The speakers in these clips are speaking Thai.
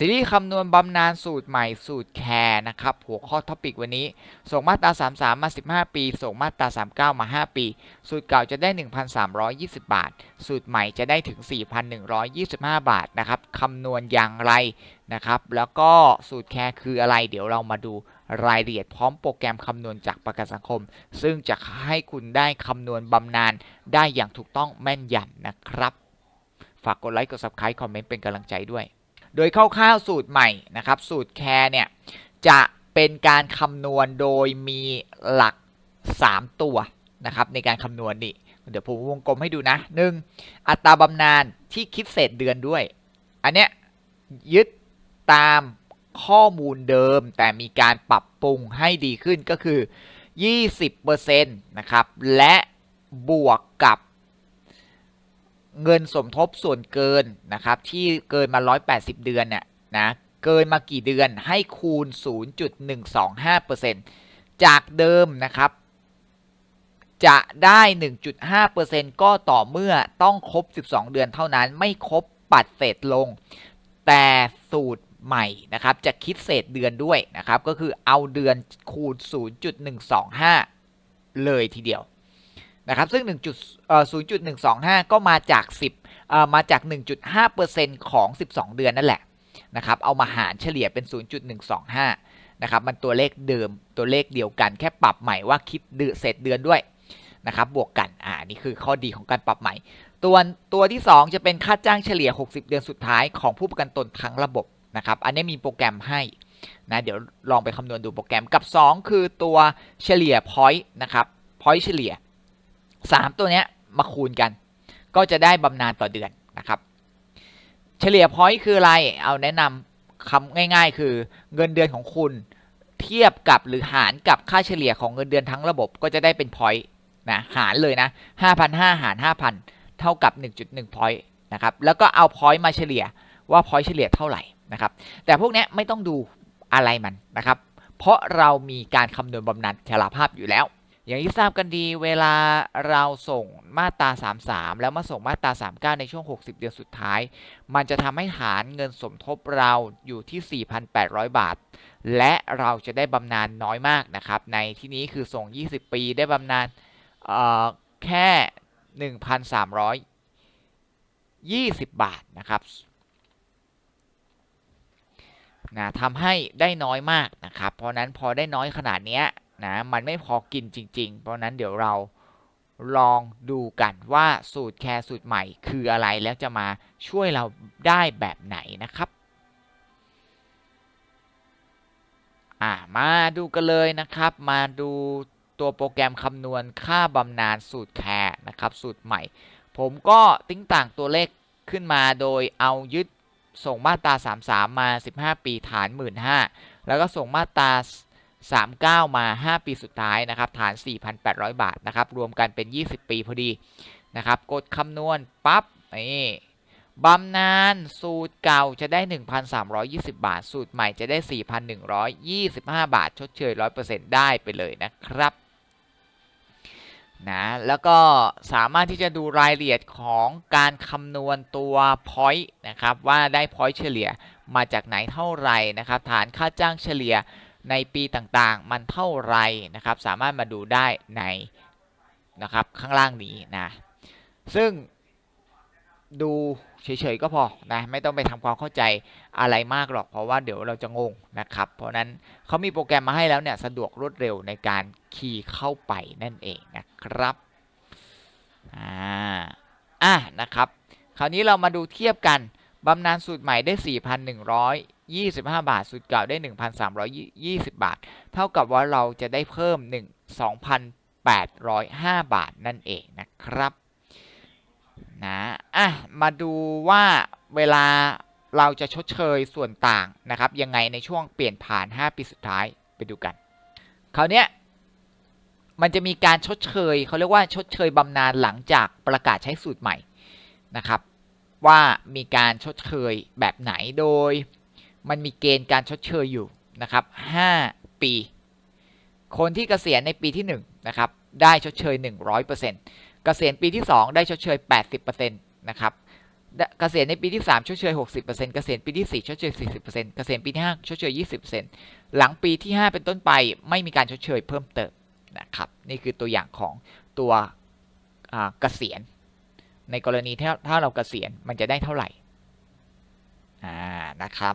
ซีรีส์คำนวณบำนาญสูตรใหม่สูตรแคร์นะครับ หัวข้อท็อปิกวันนี้ ส่งมาตรา 33 มา 15 ปี ส่งมาตรา 39 มา 5 ปี สูตรเก่าจะได้ 1,320 บาท สูตรใหม่จะได้ถึง 4,125 บาทนะครับคำนวณอย่างไรนะครับ แล้วก็สูตรแคร์คืออะไร เดี๋ยวเรามาดูรายละเอียดพร้อมโปรแกรมคำนวณจากประกันสังคม ซึ่งจะให้คุณได้คำนวณบำนาญได้อย่างถูกต้องแม่นยำนะครับ ฝากกดไลค์กด subscribe คอมเมนต์เป็นกำลังใจด้วย โดยคร่าวๆสูตรใหม่นะครับสูตรแคร์เนี่ยจะเป็นการคำนวณโดยมีหลัก 3 ตัวนะครับในการคำนวณนี่เดี๋ยวผมวงกลมให้ดูนะ 1. อัตราบำนาญที่คิดเศษเดือนด้วย อันเนี้ยยึดตามข้อมูลเดิมแต่มีการปรับปรุงให้ดีขึ้นก็คือ 20%นะครับ และบวกกับ เงินสมทบส่วนเกินนะครับที่เกินมา 180 เดือนเนี่ยนะเกินมากี่เดือนให้คูณ 0.125%จากเดิมนะครับ จะได้ 1.5%ก็ต่อเมื่อต้องครบ 12 เดือนเท่านั้นไม่ครบปัดเศษลง แต่สูตรใหม่นะครับจะคิดเศษเดือนด้วยนะครับก็คือเอาเดือนคูณ 0.125 เลยทีเดียว นะครับซึ่ง1.0.125 ก็มาจาก 10 มาจาก 1.5%ของ 12 เดือนนั่นแหละนะครับเอามาหารเฉลี่ยเป็น 0.125 นะครับมันตัวเลขเดิมตัวเลขเดียวกัน แค่ปรับใหม่ว่าคิดเดือนเศษเดือนด้วยนะครับบวกกันอ่านี่คือข้อดีของการปรับใหม่ ตัวตัวที่ 2 จะเป็นค่าจ้างเฉลี่ย 60 เดือนสุดท้ายของผู้ประกันตนทั้งระบบนะครับอันนี้มีโปรแกรมให้นะเดี๋ยวลองไปคำนวณดูโปรแกรมกับ 2 คือตัวเฉลี่ย point นะครับ point เฉลี่ย 3 ตัวเนี้ยมาคูณกัน ก็จะได้บำนาญต่อเดือนนะครับ เฉลี่ย point คืออะไร เอาแนะนำคำง่าย ๆ คือเงินเดือนของคุณเทียบกับหรือหารกับค่าเฉลี่ยของเงินเดือนทั้งระบบก็จะได้เป็น point นะหารเลยนะ5,500หาร 5,000 เท่ากับ 1.1 point นะครับแล้วก็เอา point มาเฉลี่ยว่า point เฉลี่ยเท่าไหร่นะครับแต่พวกนี้ไม่ต้องดูอะไรมันนะครับเพราะเรามีการคำนวณบำนาญชราภาพอยู่แล้ว อย่างที่ทราบกันดีเวลาเราส่งมาตรา 33 แล้วมาส่งมาตรา 39 ในช่วง 60 เดือนสุดท้าย มันจะทำให้ฐานเงินสมทบเราอยู่ที่ 4,800 บาท และเราจะได้บำนาญน้อยมากนะครับ ในที่นี้คือส่ง 20 ปีได้บำนาญแค่ 1,320 บาทนะครับนะทำให้ได้น้อยมากนะครับ เพราะนั้นพอได้น้อยขนาดเนี้ย นะมันไม่พอกินจริง ๆ เพราะนั้นเดี๋ยวเราลองดูกันว่าสูตรแคร์สูตรใหม่คืออะไรแล้วจะมาช่วยเราได้แบบไหนนะครับอ่ามาดูกันเลยนะครับ มาดูตัวโปรแกรมคำนวณค่าบำนาญสูตรแคร์นะครับ สูตรใหม่ ผมก็ติ้งต่างตัวเลขขึ้นมาโดยเอายึดส่งมาตรา 33 มา 15 ปีฐาน 15,000แล้วก็ส่งมาตรา 39 มา 5 ปีสุดท้ายนะครับฐาน 4,800 บาทนะครับรวมกันเป็น 20 ปีพอดีนะครับกดคำนวณปั๊บนี่บำนาญสูตรเก่าจะได้ 1,320 บาท สูตรใหม่จะได้ 4,125 บาท ชดเชย 100%ได้ไปเลยนะครับนะแล้วก็สามารถที่จะดูรายละเอียดของการคำนวณตัว point นะครับว่าได้ point เฉลี่ยมาจากไหนเท่าไหร่นะครับฐานค่าจ้างเฉลี่ย ในปีต่างๆ มันเท่าไรนะครับ สามารถมาดูได้ในนะครับ ข้างล่างนี้นะ ซึ่งดูเฉยๆก็พอนะไม่ต้องไปทำความเข้าใจอะไรมากหรอกเพราะว่าเดี๋ยวเราจะงงนะครับ เพราะนั้นเขามีโปรแกรมมาให้แล้วเนี่ยสะดวกรวดเร็วในการคีย์เข้าไปนั่นเองนะครับอ่าอะนะครับ คราวนี้เรามาดูเทียบกันบำนาญสูตรใหม่ได้ 4,100 25 บาท สูตรเก่าได้ 1,320 บาท เท่ากับว่าเราจะได้เพิ่ม 1 2,805 บาทนั่นเองนะครับนะอะมาดูว่าเวลาเราจะชดเชยส่วนต่างนะครับ ยังไงในช่วงเปลี่ยนผ่าน 5 ปีสุดท้ายไปดูกันคราวเนี้ยมันจะมีการชดเชยเขาเรียกว่าชดเชยบำนาญหลังจากประกาศใช้สูตรใหม่นะครับ ว่ามีการชดเชยแบบไหนโดย มันมีเกณฑ์การชดเชยอยู่นะครับ 5 ปี คนที่เกษียณในปีที่1นะครับได้ชดเชย 100%เกษียณปีที่ 2 ได้ชดเชย 80%นะครับเกษียณในปีที่ 3ชดเชย 60%เกษียณปีที่ 4ชดเชย 40%เกษียณปีที่ 5ชดเชย 20%หลังปีที่ 5 เป็นต้นไปไม่มีการชดเชยเพิ่มเติมนะครับนี่คือตัวอย่างของตัวเกษียณ ในกรณีถ้าถ้าเราเกษียณมันจะได้เท่าไหร่อ่านะครับ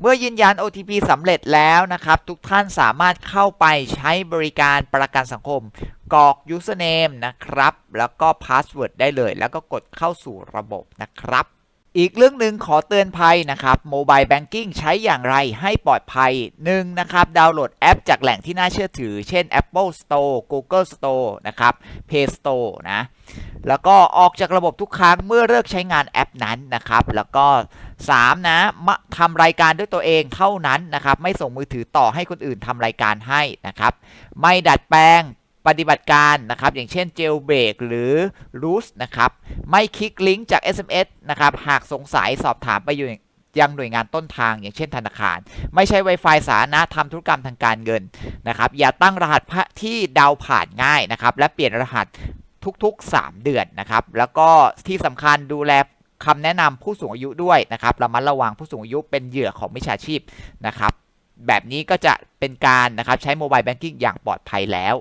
เมื่อยืนยัน OTP สำเร็จแล้วนะครับ ทุกท่านสามารถเข้าไปใช้บริการประกันสังคมกรอก username นะครับ แล้วก็ password ได้เลย แล้วก็กดเข้าสู่ระบบนะครับ อีกเรื่องหนึ่งขอเตือนภัยนะครับ Mobile Banking ใช้อย่างไรให้ปลอดภัย 1. นะครับ ดาวน์โหลดแอปจากแหล่งที่น่าเชื่อถือ เช่น Apple Store Google Store นะครับ Play Store นะ แล้วก็ออกจากระบบทุกครั้งเมื่อเลิกใช้งานแอปนั้นนะครับ แล้วก็ 3. นะมาทำรายการด้วยตัวเองเท่านั้นนะครับไม่ส่งมือถือต่อให้คนอื่นทำรายการให้นะครับไม่ดัดแปลงปฏิบัติการนะครับอย่างเช่น jailbreak หรือ root นะครับไม่คลิกลิงก์จาก SMS นะครับหากสงสัยสอบถามไปอยู่ยังหน่วยงานต้นทาง อย่างเช่นธนาคาร ไม่ใช้ Wi-Fi สาธารณะทำธุรกรรมทางการเงินนะครับอย่าตั้งรหัสที่เดาผ่านง่ายนะครับและเปลี่ยนรหัสทุกๆ 3 เดือนนะครับ แล้วก็ที่สำคัญดูแล คำแนะนำผู้สูงอายุด้วยนะครับระมัดระวังผู้สูงอายุเป็นเหยื่อของมิจฉาชีพนะครับแบบนี้ก็จะเป็นการนะครับใช้โมบายแบงกิ้งอย่างปลอดภัยแล้ว